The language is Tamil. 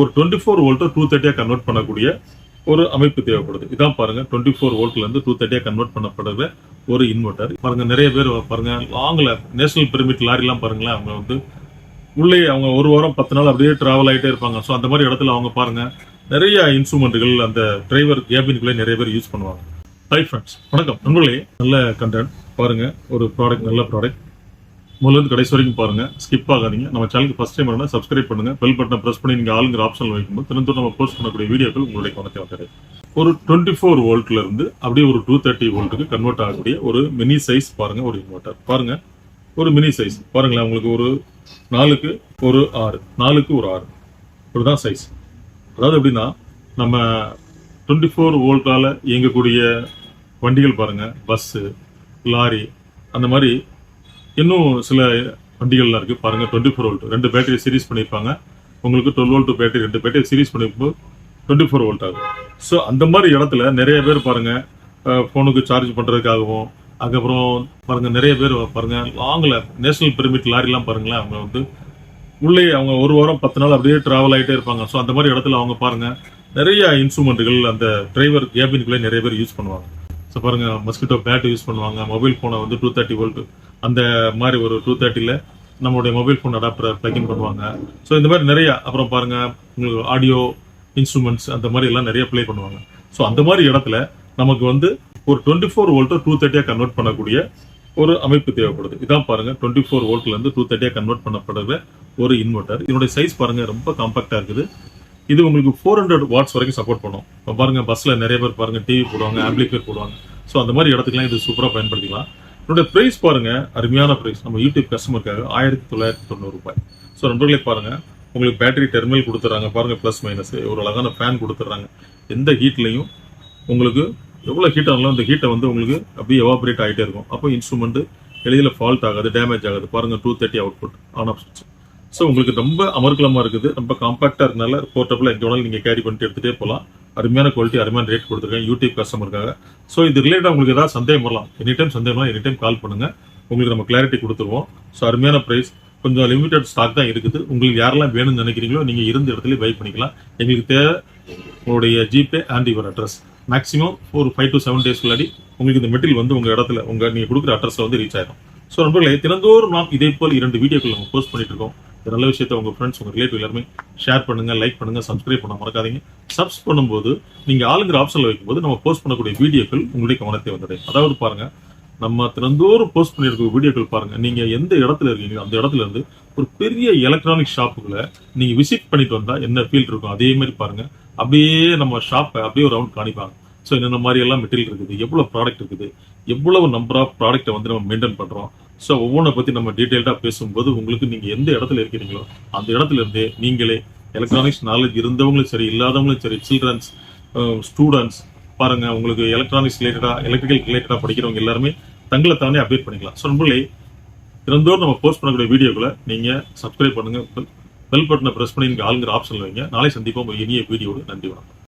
ஒரு டுவெண்ட்டி ஃபோர் வோல்ட்டை டூ தேர்ட்டியாக கன்வெர்ட் பண்ணக்கூடிய ஒரு அமைப்பு தேவைப்படுது. இதான் பாருங்க டுவெண்ட்டி ஃபோர் வோல்ட்லேருந்து டூ தேர்ட்டியாக கன்வெர்ட் பண்ணப்படுற ஒரு இன்வெர்ட்டர் பாருங்க நிறைய பேர் பாருங்க லாங்கில் நேஷனல் பெர்மிட் லாரிலாம் பாருங்களேன் அவங்க வந்து உள்ளே அவங்க ஒரு வாரம் பத்து நாள் அப்படியே ட்ராவல் ஆகிட்டே இருப்பாங்க. ஸோ அந்த மாதிரி இடத்துல அவங்க பாருங்க நிறைய இன்ஸ்ட்ருமெண்ட்டுகள் அந்த டிரைவர் கேபினுக்குள்ளே நிறைய பேர் யூஸ் பண்ணுவாங்க. ஹை ஃப்ரெண்ட்ஸ் வணக்கம். நண்பர்களே நல்ல கண்டென்ட் பாருங்க ஒரு ப்ராடக்ட் நல்ல ப்ராடக்ட் முதல்ல இருந்து கடைசி வரைக்கும் பாருங்க. ஸ்கிப் ஆகாதீங்க. நம்ம சேனலுக்கு ஃபர்ஸ்ட் டைம் வரணும் சப்ஸ்கிரைப் பண்ணுங்க. பெல் பட்டனை பிரஸ் பண்ணி நீங்க ஆளுங்கிற ஆப்ஷன் வைக்கும்போது தினந்தோறும் நம்ம போஸ்ட் பண்ணக்கூடிய வீடியோக்கள் உங்களுடைய கவனத்தை வந்துடுது ஒரு டுவெண்ட்டி ஃபோர் வோல்ட்ல இருந்து அப்படியே ஒரு டூ தேர்ட்டி வோல்ட்டுக்கு கன்வெர்ட் ஆகக்கூடிய ஒரு மினி சைஸ் பாருங்க. ஒரு இன்வெர்ட்டர் பாருங்க. ஒரு மினி சைஸ் பாருங்களேன் உங்களுக்கு ஒரு நாலுக்கு ஒரு ஆறு. நாலுக்கு ஒரு ஆறு. இப்படிதான் சைஸ் அதாவது எப்படின்னா நம்ம டுவெண்ட்டி ஃபோர் வோல்ட்டால் இயங்கக்கூடிய வண்டிகள் பாருங்கள் பஸ்ஸு லாரி அந்த மாதிரி இன்னும் சில வண்டிகள்லாம் இருக்கு. பாருங்க டுவெண்ட்டி ஃபோர் வோல்ட் ரெண்டு பேட்டரி சீரிஸ் பண்ணியிருப்பாங்க உங்களுக்கு டுவெல் வோல்ட் பேட்டரி ரெண்டு பேட்டரி சீரிஸ் பண்ணிருப்போம் டுவெண்ட்டி ஃபோர் வோல்ட் ஆகும். ஸோ அந்த மாதிரி இடத்துல நிறைய பேர் பாருங்கள் ஃபோனுக்கு சார்ஜ் பண்ணுறதுக்காகவும் அதுக்கப்புறம் பாருங்கள் நிறைய பேர் பாருங்கள் லாங்கில் நேஷனல் பெர்மிட் லாரிலாம் பாருங்களேன் அவங்க வந்து உள்ளே அவங்க ஒரு வாரம் பத்து நாள் அப்படியே ட்ராவல் ஆகிட்டே இருப்பாங்க. ஸோ அந்த மாதிரி இடத்துல அவங்க பாருங்கள் நிறைய இன்ஸ்ட்ருமெண்ட்டுகள் அந்த டிரைவர் கேபின்குள்ளே நிறைய பேர் யூஸ் பண்ணுவாங்க. ஸோ பாருங்க மஸ்கிட்டோ பேட் யூஸ் பண்ணுவாங்க மொபைல் ஃபோனை வந்து டூ தேர்ட்டி வோல்ட் அந்த மாதிரி ஒரு டூ தேர்ட்டியில் நம்மளுடைய மொபைல் ஃபோன் அடாப்டரை பிளக்இன் பண்ணுவாங்க. ஸோ இந்த மாதிரி நிறையா அப்புறம் பாருங்க உங்களுக்கு ஆடியோ இன்ஸ்ட்ருமெண்ட்ஸ் அந்த மாதிரி எல்லாம் நிறைய ப்ளே பண்ணுவாங்க. ஸோ அந்த மாதிரி இடத்துல நமக்கு வந்து ஒரு டுவெண்ட்டி ஃபோர் வோல்ட்டை டூ தேர்ட்டியாக கன்வெர்ட் பண்ணக்கூடிய ஒரு அமைப்பு தேவைப்படுது. இதான் பாருங்க டுவெண்ட்டி ஃபோர் வோல்ட்லேருந்து டூ தேர்ட்டியாக கன்வெர்ட் பண்ணப்படுற ஒரு இன்வெர்ட்டர் இதனுடைய சைஸ் பாருங்க ரொம்ப காம்பாக்டாக இருக்குது. இது உங்களுக்கு ஃபோர் ஹண்ட்ரட் வாட்ஸ் வரைக்கும் சப்போர்ட் பண்ணும். இப்போ பாருங்க பஸ்ஸில் நிறைய பேர் பாருங்க டிவி போடுவாங்க ஆம்பிளிஃபையர் போடுவாங்க. ஸோ அந்த மாதிரி இடத்துக்குலாம் இது சூப்பராக பயன்படுத்திக்கலாம். என்னுடைய ப்ரைஸ் பாருங்க. அருமையான ப்ரைஸ் நம்ம யூடியூப் கஸ்டமருக்காக ஆயிரத்தி தொள்ளாயிரத்தி தொண்ணூறு ரூபாய். ஸோ நண்பர்களே பாருங்கள் உங்களுக்கு பேட்டரி டெர்மினல் கொடுத்துட்றாங்க பாருங்க ப்ளஸ் மைனஸ் ஒரு அழகான ஃபேன் கொடுத்துட்றாங்க எந்த ஹீட்லையும் உங்களுக்கு எவ்வளோ ஹீட் ஆனாலும் அந்த ஹீட்டை வந்து உங்களுக்கு அப்படியே எவாபரேட் ஆகிட்டே இருக்கும். அப்போ இன்ஸ்ட்ருமெண்ட்டு எளிதில் ஃபால்ட் ஆகாது டேமேஜ் ஆகாது. பாருங்க two thirty output on off சுவிட்ச் ஸோ உங்களுக்கு ரொம்ப அமர்க்கலமாக இருக்குது. ரொம்ப காம்பாக்டாக இருக்கனால போர்ட்டபுளாக எங்கே வேணாலும் நீங்கள் கேரி பண்ணிட்டு எடுத்துகிட்டே போகலாம் அருமையான குவாலிட்டி அருமையான ரேட் கொடுத்துருக்கேன் யூடியூப் கஸ்டமருக்காக ஸோ இது ரிலேட்டடாக உங்களுக்கு ஏதாவது சந்தேகம் வரலாம். எனி டைம் சந்தேகம் எனி டைம் கால் பண்ணுங்க. உங்களுக்கு நம்ம கிளாரிட்டி கொடுத்துருவோம். ஸோ அருமையான ப்ரைஸ் கொஞ்சம் லிமிடெட் ஸ்டாக் தான் இருக்குது. உங்களுக்கு யாரெல்லாம் வேணும்னு நினைக்கிறீங்களோ நீங்கள் இருந்த இடத்துல பை பண்ணிக்கலாம். எங்களுக்கு தேவை உங்களுடைய GPay and your address maximum ஒரு ஃபைவ் டு செவன் டேஸ் உங்களுக்கு இந்த மெட்டீரியல் வந்து உங்கள் இடத்துல உங்கள் நீங்கள் கொடுக்குற அட்ரஸில் வந்து ரீச் ஆயிடும் ஸோ நண்பர்களே தினந்தோறும் நாம் இதே போல் இரண்டு வீடியோக்கள் நம்ம போஸ்ட் பண்ணிட்டு இருக்கோம். இந்த நல்ல விஷயத்தை உங்கள் ஃப்ரெண்ட்ஸ் உங்கள் ரிலேட்டிவ் எல்லாருமே ஷேர் பண்ணுங்கள் லைக் பண்ணுங்கள் சப்ஸ்கிரைப் பண்ண மறக்காதீங்க. சப்ஸ் பண்ணும்போது நீங்கள் ஆளுங்கிற ஆப்ஷனில் வைக்கும்போது நம்ம போஸ்ட் பண்ணக்கூடிய வீடியோக்கள் உங்களுடைய கவனத்தை வந்தடையும் அதாவது பாருங்கள் நம்ம திறந்தோறும் போஸ்ட் பண்ணியிருக்க வீடியோக்கள் பாருங்கள் நீங்கள் எந்த இடத்துல இருக்கீங்களோ அந்த இடத்துல இருந்து ஒரு பெரிய எலக்ட்ரானிக் ஷாப்புகளை நீங்கள் விசிட் பண்ணிட்டு வந்தால் என்ன ஃபீல் இருக்கும் அதே மாதிரி அப்படியே நம்ம ஷாப்பை அப்படியே ஒரு ரவுண்ட் காணிப்பாங்க. ஸோ இந்த மாதிரி எல்லாம் மெட்டீரியல் இருக்குது? எவ்வளோ ப்ராடக்ட் இருக்குது? எவ்வளவு நம்பர் ஆஃப் ப்ராடக்ட்டை வந்து நம்ம மெயின்டைன் பண்ணுறோம் ஸோ ஒவ்வொன்றை பத்தி நம்ம டீட்டெயில்டாக பேசும்போது உங்களுக்கு நீங்க எந்த இடத்துல இருக்கிறீங்களோ அந்த இடத்துல இருந்தே நீங்களே எலக்ட்ரானிக்ஸ் நாலேஜ் இருந்தவங்களும் சரி இல்லாதவங்களும் சரி சில்ட்ரன்ஸ் ஸ்டூடெண்ட்ஸ் uh, பாருங்க உங்களுக்கு எலக்ட்ரானிக்ஸ் ரிலேட்டடா எலக்ட்ரிக்கல் ரிலேட்டடா படிக்கிறவங்க எல்லாருமே தங்களை தானே அப்டேட் பண்ணிக்கலாம். ஸோ நம்மளே தினந்தோறும் நம்ம போஸ்ட் பண்ணக்கூடிய வீடியோக்களை நீங்க சப்ஸ்கிரைப் பண்ணுங்க. பெல் பட்டனை ப்ரெஸ் பண்ணி நீங்கள் ஆளுங்கிற ஆப்ஷன் வைங்க. நாளை சந்திப்போம். ஒரு இனிய வீடியோடு நன்றி வணக்கம்.